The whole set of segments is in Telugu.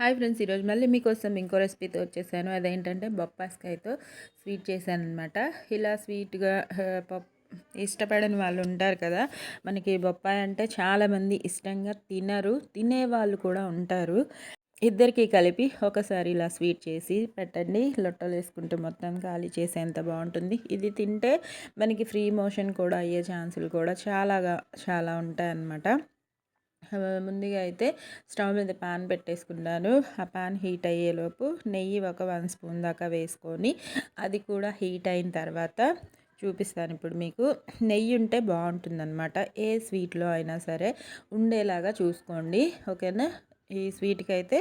హాయ్ ఫ్రెండ్స్ ఈరోజు మళ్ళీ మీకోసం ఇంకో రెసిపీతో వచ్చేసాను అదేంటంటే బొప్పాస్కాయతో స్వీట్ చేశాను అనమాట ఇలా స్వీట్గా పప్పు ఇష్టపడని వాళ్ళు ఉంటారు కదా మనకి బొప్పాయి అంటే చాలామంది ఇష్టంగా తినరు తినే వాళ్ళు కూడా ఉంటారు. ఇద్దరికి కలిపి ఒకసారి ఇలా స్వీట్ చేసి పెట్టండి. లొట్టలు వేసుకుంటూ మొత్తం ఖాళీ చేసేంత బాగుంటుంది. ఇది తింటే మనకి ఫ్రీ మోషన్ కూడా అయ్యే ఛాన్సులు కూడా చాలాగా చాలా ఉంటాయన్నమాట. ముందుగా అయితే స్టవ్ మీద ప్యాన్ పెట్టేసుకున్నాను. ఆ ప్యాన్ హీట్ అయ్యేలోపు నెయ్యి ఒక వన్ స్పూన్ దాకా వేసుకొని అది కూడా హీట్ అయిన తర్వాత చూపిస్తాను ఇప్పుడు మీకు. నెయ్యి ఉంటే బాగుంటుందన్నమాట. ఏ స్వీట్లో అయినా సరే ఉండేలాగా చూసుకోండి. ఓకేనా? ఈ స్వీట్కి అయితే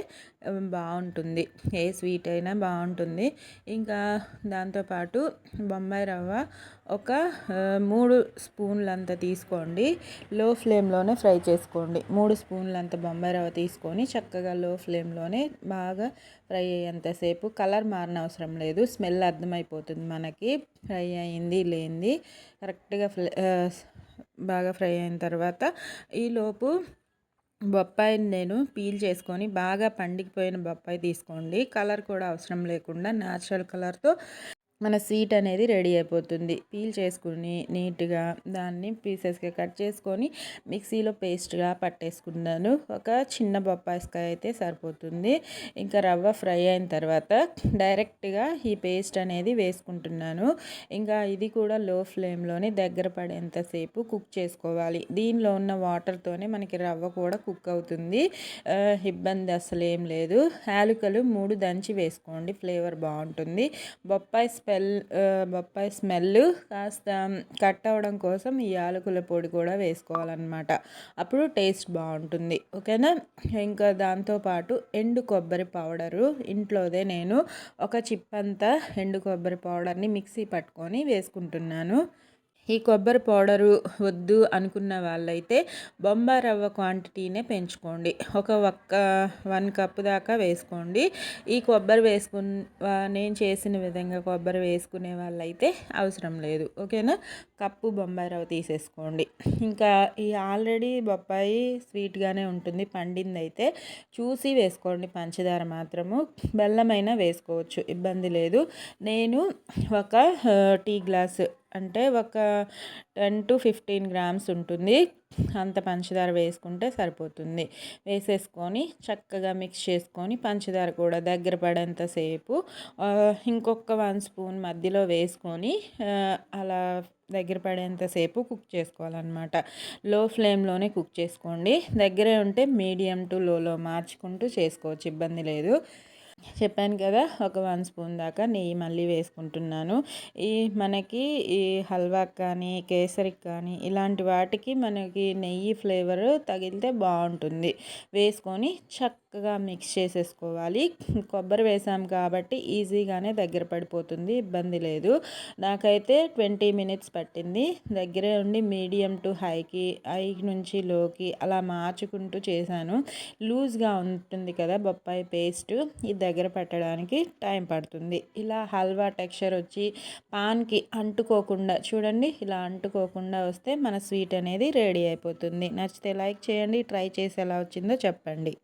బాగుంటుంది ఏ స్వీట్ అయినా బాగుంటుంది ఇంకా దాంతోపాటు బొంబాయి రవ్వ ఒక మూడు స్పూన్లంత తీసుకోండి. లో ఫ్లేమ్లోనే ఫ్రై చేసుకోండి. మూడు స్పూన్లంత బొంబాయి రవ్వ తీసుకొని చక్కగా లో ఫ్లేమ్లోనే బాగా ఫ్రై అయ్యేంతసేపు కలర్ మారిన అవసరం లేదు. స్మెల్ అర్థమైపోతుంది మనకి. ఫ్రై అయింది లేనిది. కరెక్ట్గా ఫ్లే బాగా ఫ్రై అయిన తర్వాత ఈలోపు బొప్పాయిని నేను పీల్ చేసుకొని బాగా పండిపోయిన బొప్పాయి తీసుకోండి. కలర్ కూడా అవసరం లేకుండా న్యాచురల్ కలర్తో మన స్వీట్ అనేది రెడీ అయిపోతుంది. పీల్ చేసుకుని నీట్గా దాన్ని పీసెస్గా కట్ చేసుకొని మిక్సీలో పేస్ట్గా పట్టేసుకున్నాను ఒక చిన్న బొప్పాయిస్కాయ అయితే సరిపోతుంది. ఇంకా రవ్వ ఫ్రై అయిన తర్వాత డైరెక్ట్గా ఈ పేస్ట్ అనేది వేసుకుంటున్నాను. ఇంకా ఇది కూడా లో ఫ్లేమ్లోనే దగ్గర పడేంతసేపు కుక్ చేసుకోవాలి. దీనిలో ఉన్న వాటర్తోనే మనకి రవ్వ కూడా కుక్ అవుతుంది. ఇబ్బంది అసలు ఏం లేదు. యాలుకలు మూడు దంచి వేసుకోండి. ఫ్లేవర్ బాగుంటుంది. బొప్పాయి స్మెల్ బొప్పాయి స్మెల్ కాస్త కట్ అవ్వడం కోసం ఈ యాలకుల పొడి కూడా వేసుకోవాలన్నమాట. అప్పుడు టేస్ట్ బాగుంటుంది. ఓకేనా? ఇంకా దాంతోపాటు ఎండు కొబ్బరి పౌడరు. ఇంట్లోదే నేను ఒక చిప్పంతా ఎండు కొబ్బరి పౌడర్ని మిక్సీ పట్టుకొని వేసుకుంటున్నాను. ఈ కొబ్బరి పౌడరు వద్దు అనుకున్న వాళ్ళైతే బొంబాయి రవ్వ క్వాంటిటీనే పెంచుకోండి. ఒక ఒక్క వన్ కప్ దాకా వేసుకోండి. ఈ కొబ్బరి వేసుకు నేను చేసిన విధంగా కొబ్బరి వేసుకునే వాళ్ళైతే అవసరం లేదు. ఓకేనా? కప్పు బొంబాయి రవ్వ తీసేసుకోండి. ఇంకా ఈ ఆల్రెడీ బొప్పాయి స్వీట్గానే ఉంటుంది. పండింది అయితే చూసి వేసుకోండి. పంచదార మాత్రము. బెల్లమైనా వేసుకోవచ్చు. ఇబ్బంది లేదు. నేను ఒక టీ గ్లాస్ అంటే ఒక టెన్ టు ఫిఫ్టీన్ గ్రామ్స్ ఉంటుంది. అంత పంచదార వేసుకుంటే సరిపోతుంది. వేసేసుకొని చక్కగా మిక్స్ చేసుకొని పంచదార కూడా దగ్గర పడేంతసేపు ఇంకొక వన్ స్పూన్ మధ్యలో వేసుకొని అలా దగ్గర పడేంతసేపు కుక్ చేసుకోవాలన్నమాట. లో ఫ్లేమ్లోనే కుక్ చేసుకోండి. దగ్గరే ఉంటే మీడియం టు లోలో మార్చుకుంటూ చేసుకోవచ్చు. ఇబ్బంది లేదు. చెప్పాను కదా ఒక వన్ స్పూన్ దాకా నెయ్యి మళ్ళీ వేసుకుంటున్నాను. ఈ మనకి ఈ హల్వాకి కానీ కేసరికి కానీ ఇలాంటి వాటికి మనకి నెయ్యి ఫ్లేవర్ తగిలితే బాగుంటుంది. వేసుకొని చక్క చక్కగా మిక్స్ చేసేసుకోవాలి. కొబ్బరి వేసాం కాబట్టి ఈజీగానే దగ్గర పడిపోతుంది ఇబ్బంది లేదు. నాకైతే ట్వంటీ మినిట్స్ పట్టింది. దగ్గరే ఉండి మీడియం టు హైకి హై నుంచి లోకి అలా మార్చుకుంటూ చేశాను. లూజ్గా ఉంటుంది కదా బొప్పాయి పేస్ట్ ఇది దగ్గర పెట్టడానికి టైం పడుతుంది. ఇలా హల్వా టెక్స్చర్ వచ్చి పాన్కి అంటుకోకుండా చూడండి ఇలా అంటుకోకుండా వస్తే మన స్వీట్ అనేది రెడీ అయిపోతుంది. నచ్చితే లైక్ చేయండి ట్రై చేసి ఎలా వచ్చిందో చెప్పండి.